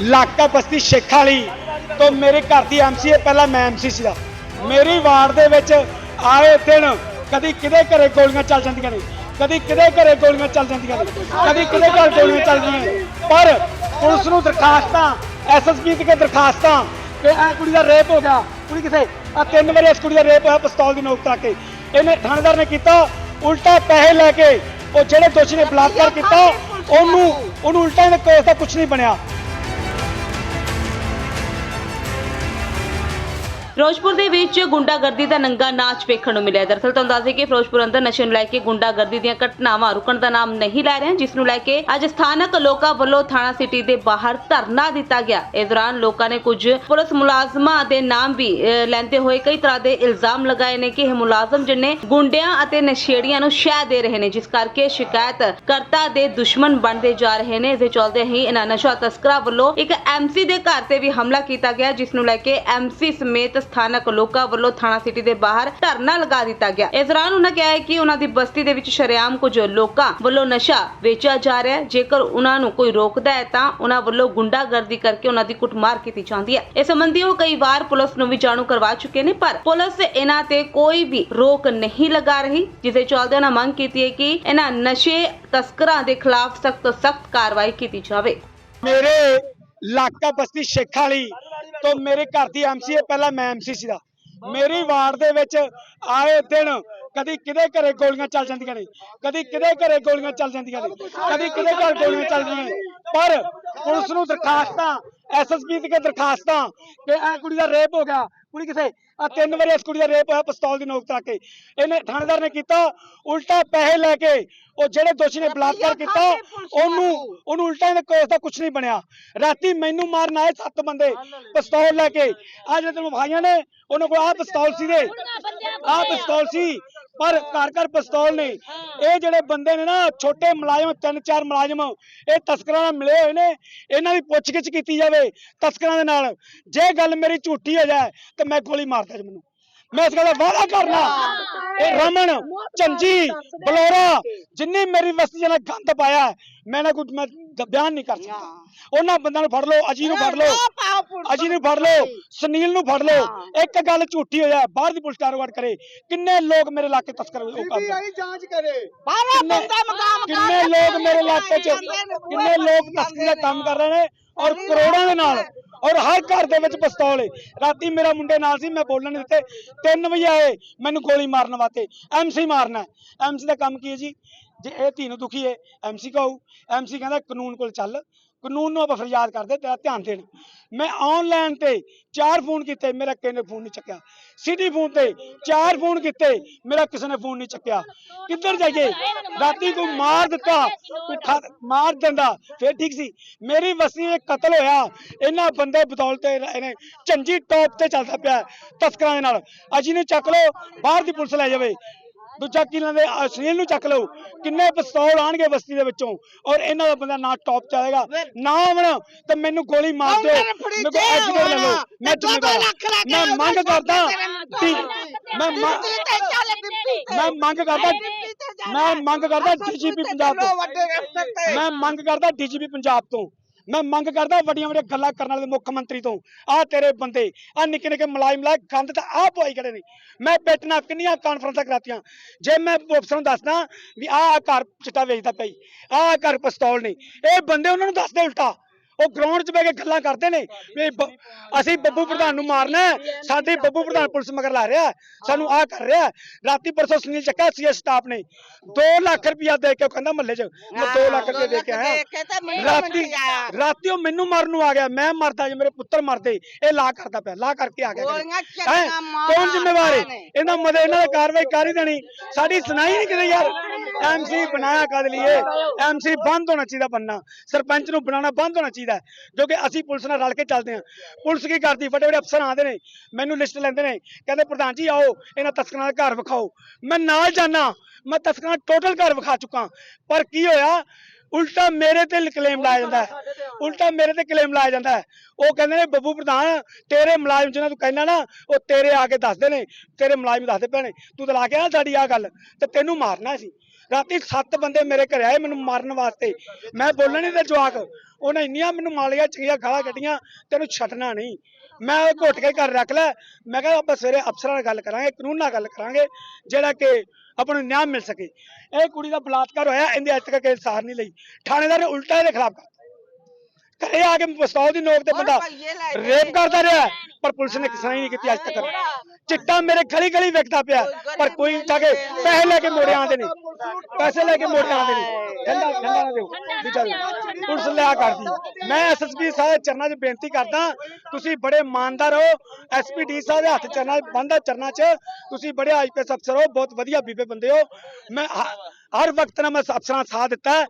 ਲਾਕਾ ਬਸਤੀ ਸ਼ੇਖਾਂ ਵਾਲੀ ਤੋਂ ਮੇਰੇ ਘਰ ਦੀ ਐਮਸੀਏ ਪਹਿਲਾਂ ਮੈਂ ਐਮਸੀ ਸੀਗਾ। ਮੇਰੀ ਵਾਰਡ ਦੇ ਵਿੱਚ ਆਏ ਦਿਨ ਕਦੀ ਕਿਹਦੇ ਘਰੇ ਗੋਲੀਆਂ ਚੱਲ ਜਾਂਦੀਆਂ ਨੇ, ਕਦੀ ਕਿਹਦੇ ਘਰੇ ਗੋਲੀਆਂ ਚੱਲ ਜਾਂਦੀਆਂ ਨੇ, ਕਦੀ ਕਿਹਦੇ ਘਰ ਗੋਲੀਆਂ ਚੱਲਦੀਆਂ ਨੇ। ਪਰ ਪੁਲਿਸ ਨੂੰ ਦਰਖਾਸਤਾਂ ਐਸਐਸਪੀ ਤੇ ਦਰਖਾਸਤਾਂ ਕਿ ਇਹ ਕੁੜੀ ਦਾ ਰੇਪ ਹੋ ਗਿਆ। ਕੁੜੀ ਕਿਥੇ? ਆ ਤਿੰਨ ਵਾਰੀ ਇਸ ਕੁੜੀ ਦਾ ਰੇਪ ਹੋਇਆ ਪਿਸਤੌਲ ਦੀ ਨੋਕ ਤੱਕ ਕੇ। ਇਹਨੇ ਥਾਣੇਦਾਰ ਨੇ ਕੀਤਾ, ਉਲਟਾ ਪੈਸੇ ਲੈ ਕੇ ਉਹ ਜਿਹੜੇ ਦੋਸ਼ੀ ਨੇ ਬਲਾਤਕਾਰ ਕੀਤਾ, ਉਹਨੂੰ ਉਹਨੂੰ ਉਲਟਾ ਇਹਨੇ ਕੇਸ ਦਾ ਕੁਝ ਨਹੀਂ ਬਣਿਆ। ਫਿਰੋਜ਼ਪੁਰ ਦੇ ਵਿੱਚ ਗੁੰਡਾਗਰਦੀ ਦਾ ਨੰਗਾ ਨਾਚ ਵੇਖਣ ਨੂੰ ਮਿਲਿਆ। ਦਰਅਸਲ ਤੁਹਾਨੂੰ ਦੱਸ ਦਈਏ ਕਿ ਫਿਰੋਜ਼ਪੁਰ ਅੰਦਰ ਨਸ਼ੇ ਨੂੰ ਲੈ ਕੇ ਗੁੰਡਾਗਰਦੀ ਦੀਆਂ ਘਟਨਾਵਾਂ ਰੁਕਣ ਦਾ ਨਾਮ ਨਹੀਂ ਲੈ ਰਹੇ, ਜਿਸ ਨੂੰ ਲੈ ਕੇ ਅੱਜ ਸਥਾਨਕ ਲੋਕਾਂ ਵੱਲੋਂ ਥਾਣਾ ਸਿਟੀ ਦੇ ਬਾਹਰ ਧਰਨਾ ਦਿੱਤਾ ਗਿਆ। ਇਸ ਦੌਰਾਨ ਲੋਕਾਂ ਨੇ ਕੁਝ ਪੁਲਿਸ ਮੁਲਾਜ਼ਮਾਂ ਦੇ ਨਾਮ ਵੀ ਲੈਂਦੇ ਹੋਏ ਕਈ ਤਰ੍ਹਾਂ ਦੇ ਇਲਜ਼ਾਮ ਲਗਾਏ ਨੇ ਕਿ ਇਹ ਮੁਲਾਜ਼ਮ ਜਿਨੇ ਗੁੰਡਿਆਂ ਅਤੇ ਨਸ਼ੇੜੀਆਂ ਨੂੰ ਸ਼ਹਿ ਦੇ ਰਹੇ ਨੇ, ਜਿਸ ਕਰਕੇ ਸ਼ਿਕਾਇਤ ਕਰਤਾ ਦੇ ਦੁਸ਼ਮਣ ਬਣਦੇ ਜਾ ਰਹੇ ਨੇ। ਇਸ ਦੇ ਚਲਦੇ ਹੀ ਇਹਨਾਂ ਨਸ਼ਾ ਤਸਕਰਾਂ ਵੱਲੋਂ ਇੱਕ ਐਮਸੀ ਦੇ ਘਰ ਤੇ ਵੀ ਹਮਲਾ ਕੀਤਾ ਗਿਆ, ਜਿਸ ਨੂੰ ਲੈ ਕੇ ਐਮਸੀ ਸਮੇਤ ਸਥਾਨਕ ਲੋਕਾਂ ਵੱਲੋਂ ਥਾਣਾ ਸਿਟੀ ਦੇ ਬਾਹਰ ਧਰਨਾ ਲਗਾ ਦਿੱਤਾ ਗਿਆ। ਇਸ ਦੌਰਾਨ ਉਹਨਾਂ ਕਿਹਾ ਹੈ ਕਿ ਉਹਨਾਂ ਦੀ ਬਸਤੀ ਦੇ ਵਿੱਚ ਸ਼ਰੇਆਮ ਕੁਝ ਲੋਕਾਂ ਵੱਲੋਂ ਨਸ਼ਾ ਵੇਚਿਆ ਜਾ ਰਿਹਾ ਹੈ। ਜੇਕਰ ਉਹਨਾਂ ਨੂੰ ਕੋਈ ਰੋਕਦਾ ਹੈ ਤਾਂ ਉਹਨਾਂ ਵੱਲੋਂ ਗੁੰਡਾਗਰਦੀ ਕਰਕੇ ਉਹਨਾਂ ਦੀ ਕੁੱਟਮਾਰ ਕੀਤੀ ਜਾਂਦੀ ਹੈ। ਇਸ ਸੰਬੰਧੀ ਉਹ ਕਈ ਵਾਰ ਪੁਲਿਸ ਨੂੰ ਵੀ ਜਾਣੂ ਕਰਵਾ ਚੁੱਕੇ ਨੇ, ਪਰ ਪੁਲਿਸ ਇਹਨਾਂ ਤੇ ਕੋਈ ਵੀ ਰੋਕ ਨਹੀਂ ਲਗਾ ਰਹੀ, ਜਿਸ ਦੇ ਚੱਲਦੇ ਉਹਨਾਂ ਮੰਗ ਕੀਤੀ ਹੈ ਕਿ ਇਹਨਾਂ ਨਸ਼ੇ ਤਸਕਰਾਂ ਦੇ ਖਿਲਾਫ ਸਖਤ ਸਖਤ ਕਾਰਵਾਈ ਕੀਤੀ ਜਾਵੇ। ਮੇਰੇ ਇਲਾਕਾ ਬਸਤੀ ਸ਼ੇਖਾਂ ਤੋਂ ਮੇਰੇ ਘਰ ਦੀ ਐਮਸੀਏ ਪਹਿਲਾਂ ਮੈਂ ਐਮਸੀ ਸੀਗਾ। ਮੇਰੀ ਵਾਰਡ ਦੇ ਵਿੱਚ ਆਏ ਦਿਨ ਕਦੀ ਕਿਹਦੇ ਘਰੇ ਗੋਲੀਆਂ ਚੱਲ ਜਾਂਦੀਆਂ ਨੇ, ਕਦੀ ਕਿਹਦੇ ਘਰੇ ਗੋਲੀਆਂ ਚੱਲ ਜਾਂਦੀਆਂ ਨੇ, ਕਦੀ ਕਿਹਦੇ ਘਰ ਗੋਲੀਆਂ ਚੱਲਦੀਆਂ ਨੇ। ਪਰ ਪੁਲਿਸ ਨੂੰ ਦਰਖਾਸਤਾਂ ਐਸਐਸਪੀ ਤੇ ਦਰਖਾਸਤਾਂ? ਕਿ ਇਹ ਕੁੜੀ ਦਾ ਰੇਪ ਹੋ ਗਿਆ। ਕੁੜੀ ਕਿਥੇ ਆ ਤਿੰਨ ਵਾਰੀ ਇਸ ਕੁੜੀ ਦਾ ਰੇਪ ਹੋਇਆ ਪਿਸਤੌਲ ਦੀ ਨੋਕ ਤੱਕ ਕੇ। ਇਹਨੇ ਥਾਣੇਦਾਰ ਨੇ ਕੀਤਾ ਉਲਟਾ ਪੈਸੇ ਲੈ ਕੇ ਉਹ ਜਿਹੜੇ ਦੋਸ਼ੀ ਨੇ ਬਲਾਤਕਾਰ ਕੀਤਾ ਉਹਨੂੰ ਉਹਨੂੰ ਉਲਟਾ ਇਹਨੇ ਕੇਸ ਦਾ ਕੁਝ ਨਹੀਂ ਬਣਿਆ। ਰਾਤੀ ਮੈਨੂੰ ਮਾਰਨ ਆਏ ਸੱਤ ਬੰਦੇ ਪਿਸਤੌਲ ਲੈ ਕੇ। ਆ ਜਿਹੜੇ ਤੈਨੂੰ ਭਾਈਆਂ ਨੇ ਉਹਨਾਂ ਕੋਲ ਆ ਪਿਸਤੌਲ ਸੀ ਦੇ ਆ ਪਿਸਤੌਲ ਸੀ ਪਰ ਘਰ ਘਰ ਪਿਸਤੌਲ ਨੇ। ਇਹ ਜਿਹੜੇ ਬੰਦੇ ਨੇ ਨਾ ਛੋਟੇ ਮੁਲਾਜ਼ਮ ਤਿੰਨ ਚਾਰ ਮੁਲਾਜ਼ਮ ਇਹ ਤਸਕਰਾਂ ਨਾਲ ਮਿਲੇ ਹੋਏ ਨੇ। ਇਹਨਾਂ ਦੀ ਪੁੱਛਗਿੱਛ ਕੀਤੀ ਜਾਵੇ ਤਸਕਰਾਂ ਦੇ ਨਾਲ। ਜੇ ਗੱਲ ਮੇਰੀ ਝੂਠੀ ਹੋ ਜਾਏ ਤਾਂ ਮੈਂ ਗੋਲੀ ਮਾਰਦਾ ਜੀ ਮੈਨੂੰ। ਮੈਂ ਇਸ ਗੱਲ ਦਾ ਵਾਅਦਾ ਕਰਨਾ। ਇਹ ਰਮਨ ਚੰਜੀ ਬਲੋਰਾ ਜਿੰਨੀ ਮੇਰੀ ਬਸਤੀ ਜਨਾ ਗੰਦ ਪਾਇਆ ਮੈਂ ਨਾ ਕੁਝ ਬਿਆਨ ਨਹੀਂ ਕਰ ਸਕਦਾ। ਉਹਨਾਂ ਬੰਦਿਆਂ ਨੂੰ ਫੜ ਲਓ ਅਜੀ ਨੂੰ ਫੜ ਲਓ ਅਜੀ ਨੂੰ ਫੜ ਲਓ ਸੁਨੀਲ ਨੂੰ ਫੜ ਲਓ। ਇੱਕ ਗੱਲ ਝੂਠੀ ਹੋ ਜਾਏ ਬਾਹਰ ਦੀ ਪੁਲਿਸ ਕਾਰਵਾਈ ਕਰੇ। ਕਿੰਨੇ ਲੋਕ ਮੇਰੇ ਇਲਾਕੇ ਤਸਕਰ ਉਹ ਕੰਮ ਕਰਦੇ? ਜਾਂਚ ਕਰੇ। ਬਾਹਰੋਂ ਕਿੰਨੇ- ਬੰਦਾ ਮਕਾਮ ਕਿੰਨੇ ਲੋਕ ਮੇਰੇ ਇਲਾਕੇ 'ਚ ਕਿੰਨੇ ਲੋਕ ਤਸਕਰੀ ਦਾ ਕੰਮ ਕਰ ਰਹੇ ਨੇ ਔਰ ਕਰੋੜਾਂ ਦੇ ਨਾਲ ਔਰ ਹਰ ਘਰ ਦੇ ਵਿੱਚ ਪਿਸਤੌਲ ਏ। ਰਾਤੀ ਮੇਰਾ ਮੁੰਡੇ ਨਾਲ ਸੀ, ਮੈਂ ਬੋਲਣ ਨਹੀਂ ਦਿੱਤੇ। 3 ਵਜੇ ਆਏ, ਮੈਨੂੰ ਗੋਲੀ ਮਾਰਨ ਵਾਸਤੇ। ਐਮਸੀ ਮਾਰਨਾ ਐਮਸੀ ਦਾ ਕੰਮ ਕੀ ਹੈ ਜੀ? ਜੇ ਇਹ ਧੀ ਨੂੰ ਦੁਖੀ ਹੈ ਐਮਸੀ ਕਹੂ। ਐਮਸੀ ਕਹਿੰਦਾ ਕਾਨੂੰਨ ਕੋਲ ਚੱਲ। ਕਾਨੂੰਨ ਨੂੰ ਆਪਾਂ ਫਰਿਆਦ ਕਰਦੇ ਤੇਰਾ ਧਿਆਨ ਦੇਣ। ਮੈਂ ਆਨਲਾਈਨ ਤੇ ਚਾਰ ਫੋਨ ਕੀਤੇ, ਮੇਰਾ ਕਿਸੇ ਨੇ ਫੋਨ ਨਹੀਂ ਚੱਕਿਆ। ਸਿਟੀ ਫੋਨ ਤੇ ਚਾਰ ਫੋਨ ਕੀਤੇ, ਮੇਰਾ ਕਿਸੇ ਨੇ ਫੋਨ ਨਹੀਂ ਚੱਕਿਆ। ਕਿੱਧਰ ਜਾਈਏ? ਰਾਤੀ ਕੋਈ ਮਾਰ ਦਿੱਤਾ, ਕੋਈ ਮਾਰ ਦਿੰਦਾ, ਫੇਰ ਠੀਕ ਸੀ। ਮੇਰੀ ਵਸੀ ਵਿੱਚ ਕਤਲ ਹੋਇਆ। ਇਹਨਾਂ ਬੰਦੇ ਬਦੌਲਤ ਇਹਨੇ ਝੰਜੀ ਟੌਪ ਤੇ ਚੱਲਦਾ ਪਿਆ ਤਸਕਰਾਂ ਦੇ ਨਾਲ। ਅਜੀ ਨੂੰ ਚੱਕ ਲਓ, ਬਾਹਰ ਦੀ ਪੁਲਿਸ ਲੈ ਜਾਵੇ। ਦੂਜਾ ਕੀ ਲੈਂਦੇ ਸੁਨੀਲ ਨੂੰ ਚੱਕ ਲਓ। ਕਿੰਨੇ ਪਿਸਤੌਲ ਆਣਗੇ ਬਸਤੀ ਦੇ ਵਿੱਚੋਂ? ਔਰ ਇਹਨਾਂ ਦਾ ਬੰਦਾ ਨਾ ਟੌਪ ਚਾਹੇਗਾ ਨਾ ਆਵਣ ਤੇ ਮੈਨੂੰ ਗੋਲੀ ਮਾਰ ਦਿਓ। ਮੇਰੇ ਕੋਲ ਐਕਸੀਡੈਂਟ ਲੈ ਲਓ ਮੈਂ ਜ਼ਿੰਮੇਵਾਰ ਮੈਂ ਮੰਗ ਕਰਦਾ ਮੈਂ ਮੈਂ ਮੰਗ ਕਰਦਾ। ਮੈਂ ਮੰਗ ਕਰਦਾ ਡੀਜੀਪੀ ਪੰਜਾਬ ਤੇ। ਮੈਂ ਮੰਗ ਕਰਦਾ ਡੀਜੀਪੀ ਪੰਜਾਬ ਤੋਂ। ਮੈਂ ਮੰਗ ਕਰਦਾ ਵੱਡੀਆਂ ਵੱਡੀਆਂ ਗੱਲਾਂ ਕਰਨ ਵਾਲੇ ਮੁੱਖ ਮੰਤਰੀ ਤੋਂ। ਆਹ ਤੇਰੇ ਬੰਦੇ, ਆਹ ਨਿੱਕੇ ਨਿੱਕੇ ਮਲਾਈ ਲਾ ਗੰਦ ਤਾਂ ਆਹ ਪਵਾਈ ਖੜੇ ਨੇ। ਮੈਂ ਬੈਠਣਾ ਕਿੰਨੀਆਂ ਕਾਨਫਰੰਸਾਂ ਕਰਾਤੀਆਂ। ਜੇ ਮੈਂ ਅਫਸਰ ਨੂੰ ਦੱਸਦਾ ਵੀ ਆਹ ਘਰ ਚਿੱਟਾ ਵੇਚਦਾ ਪਈ ਆਹ ਘਰ ਪਿਸਤੌਲ ਨੇ, ਇਹ ਬੰਦੇ ਉਹਨਾਂ ਨੂੰ ਦੱਸਦੇ ਉਲਟਾ। ਉਹ ਗਰਾਊਂਡ 'ਚ ਬਹਿ ਕੇ ਗੱਲਾਂ ਕਰਦੇ ਨੇ ਵੀ ਬ- ਅਸੀਂ ਬੱਬੂ ਪ੍ਰਧਾਨ ਨੂੰ ਮਾਰਨਾ ਹੈ, ਸਾਡੇ ਬੱਬੂ ਪ੍ਰਧਾਨ ਪੁਲਿਸ ਮਗਰ ਲਾ ਰਿਹਾ ਹੈ, ਸਾਨੂੰ ਆਹ ਕਰ ਰਿਹਾ ਹੈ। ਰਾਤੀ ਪਰਸੋਂ ਸੁਨੀਲ ਚੱਕਾ ਸੀ ਸਟਾਫ ਨੇ 2 ਲੱਖ ਰੁਪਇਆ ਦੇ ਕੇ ਉਹ ਕਹਿੰਦਾ ਮਹੱਲੇ 'ਚ ਮੈਂ 2 ਲੱਖ ਰੁਪਇਆ ਦੇ ਕੇ ਆਇਆ ਰਾਤੀ। ਰਾਤੀ ਉਹ ਮੈਨੂੰ ਮਾਰਨ ਨੂੰ ਆ ਗਿਆ ਮੈਂ ਮਰਦਾ ਜੇ ਮੇਰੇ ਪੁੱਤਰ ਮਰਦੇ ਇਹ ਲਾ ਕਰਦਾ ਪਿਆ ਲਾ ਕਰਕੇ ਆ ਗਿਆ। ਗੋਲੀਆਂ ਹੈਂ? ਚੱਲੀਆਂ ਮਾਰ ਕੌਣ ਜ਼ਿੰਮੇਵਾਰ ਹੈ ਨੇ। ਇਹਨਾਂ ਮਦੇ ਇਹਨਾਂ ਦੀ ਕਾਰਵਾਈ ਕਰ ਹੀ ਦੇਣੀ ਸਾਡੀ ਸੁਣਾਈ ਨਹੀਂ ਕਿਤੇ ਯਾਰ ਐਮਸੀ ਬਣਾਇਆ ਕਦ ਲਈਏ ਐਮਸੀ ਬੰਦ ਹੋਣਾ ਚਾਹੀਦਾ ਬੰਨਾ। ਸਰਪੰਚ ਨੂੰ ਬਣਾਉਣਾ ਬੰਦ ਹੋਣਾ ਚਾਹੀਦਾ ਜੋ ਕਿ ਅਸੀਂ ਪੁਲਿਸ ਨਾਲ ਰਲ ਕੇ ਚੱਲਦੇ ਹਾਂ। ਪੁਲਿਸ ਕੀ ਕਰਦੀ? ਵੱਡੇ ਵੱਡੇ ਅਫਸਰ ਆਉਂਦੇ ਨੇ, ਮੈਨੂੰ ਲਿਸਟ ਲੈਂਦੇ ਨੇ, ਕਹਿੰਦੇ, ਪ੍ਰਧਾਨ ਜੀ, ਆਓ, ਇਹਨਾਂ ਤਸਕਰਾਂ ਦਾ ਘਰ ਵਿਖਾਓ। ਮੈਂ ਨਾਲ ਜਾਣਾ ਮੈਂ ਤਸਕਰਾਂ ਟੋਟਲ ਘਰ ਵਿਖਾ ਚੁੱਕਾ। ਪਰ ਕੀ ਹੋਇਆ? ਉਲਟਾ ਮੇਰੇ ਤੇ ਕਲੇਮ ਲਾਇਆ ਜਾਂਦਾ ਹੈ। ਉਲਟਾ ਮੇਰੇ ਤੇ ਕਲੇਮ ਲਾਇਆ ਜਾਂਦਾ ਹੈ। ਉਹ ਕਹਿੰਦੇ ਨੇ, ਬੱਬੂ ਪ੍ਰਧਾਨ, ਤੇਰੇ ਮੁਲਾਜ਼ਮ ਜਿਹਨਾਂ ਤੂੰ ਕਹਿੰਦਾ ਨਾ, ਉਹ ਤੇਰੇ ਆ ਕੇ ਦੱਸਦੇ ਨੇ। ਤੇਰੇ ਮੁਲਾਜ਼ਮ ਦੱਸਦੇ ਪੈਣੇ ਤੂੰ ਤਾਂ ਲਾ ਕੇ ਆ ਸਾਡੀ ਆ ਗੱਲ, ਤੇ ਤੈਨੂੰ ਮਾਰਨਾ ਸੀ ਰਾਤੀ 7 ਬੰਦੇ ਮੇਰੇ ਘਰੇ ਆਏ ਮੈਨੂੰ ਮਾਰਨ ਵਾਸਤੇ। ਮੈਂ ਬੋਲਣ ਨਹੀਂ ਤੇ ਜਵਾਕ। ਉਹਨੇ ਇੰਨੀਆਂ ਮੈਨੂੰ ਮਾਲੀਆਂ ਚੰਗੀਆਂ ਗਾਲਾਂ ਕੱਢੀਆਂ, ਤੈਨੂੰ ਛੱਡਣਾ ਨਹੀਂ। ਮੈਂ ਉਹ ਘੁੱਟ ਕੇ ਘਰ ਰੱਖ ਲੈ ਮੈਂ ਕਿਹਾ ਆਪਾਂ ਸਵੇਰੇ ਅਫਸਰਾਂ ਨਾਲ ਗੱਲ ਕਰਾਂਗੇ, ਕਾਨੂੰਨ ਨਾਲ ਗੱਲ ਕਰਾਂਗੇ, ਜਿਹੜਾ ਕਿ ਆਪਾਂ ਨੂੰ ਨਿਆਂ ਮਿਲ ਸਕੇ। ਇਹ ਕੁੜੀ ਦਾ ਬਲਾਤਕਾਰ ਹੋਇਆ, ਇਹਦੇ ਅੱਜ ਤੱਕ ਕੋਈ ਸਾਰ ਨਹੀਂ ਲਈ। ਥਾਣੇਦਾਰ ਨੇ ਉਲਟਾ ਇਹਦੇ ਖਿਲਾਫ ਘਰੇ ਆ ਕੇ ਪਿਸਤੌਲ ਦੀ ਨੋਕ ਤੇ ਬੰਦਾ। ਰੇਪ ਕਰਦਾ ਰਿਹਾ। ਪਰ ਪੁਲਿਸ ਨੇ ਕਿਸੇ ਨਹੀਂ ਕੀਤੀ ਅੱਜ ਤੱਕ। ਚਿੱਟਾ ਮੇਰੇ ਗਲੀ ਗਲੀ ਵਿਕਦਾ ਪਿਆ। ਪਰ ਕੋਈ ਜਾ ਕੇ ਪੈਸੇ ਲੈ ਕੇ ਮੋੜੇ ਆਉਂਦੇ ਨੇ ਪੈਸੇ ਲੈ ਕੇ ਮੋੜੇ ਆਉਂਦੇ ਨੇ ਠੰਡਾ ਠੰਡਾ ਨਾ ਦਿਓ। ਵਿਚਾਰੇ ਪੁਲਿਸ ਲਿਆ ਕਰਦੀ। ਮੈਂ ਐਸਐਸਪੀ ਸਾਹਿਬ ਦੇ ਚਰਨਾਂ 'ਚ ਬੇਨਤੀ ਕਰਦਾ ਤੁਸੀਂ ਬੜੇ ਇਮਾਨਦਾਰ ਹੋ। ਐਸਪੀਡੀ ਸਾਹਿਬ ਦੇ ਹੱਥ ਚਰਨਾਂ ਬੰਦਾ ਚਰਨਾਂ 'ਚ। ਤੁਸੀਂ ਬੜੇ ਆਈਪੀਐਸ ਅਫਸਰ ਹੋ ਬਹੁਤ ਵਧੀਆ ਬੀਬੇ ਬੰਦੇ ਹੋ। ਮੈਂ ਹਰ ਵਕਤ ਨਾਲ ਮੈਂ ਅਫਸਰਾਂ ਦਾ ਸਾਥ ਦਿੱਤਾ।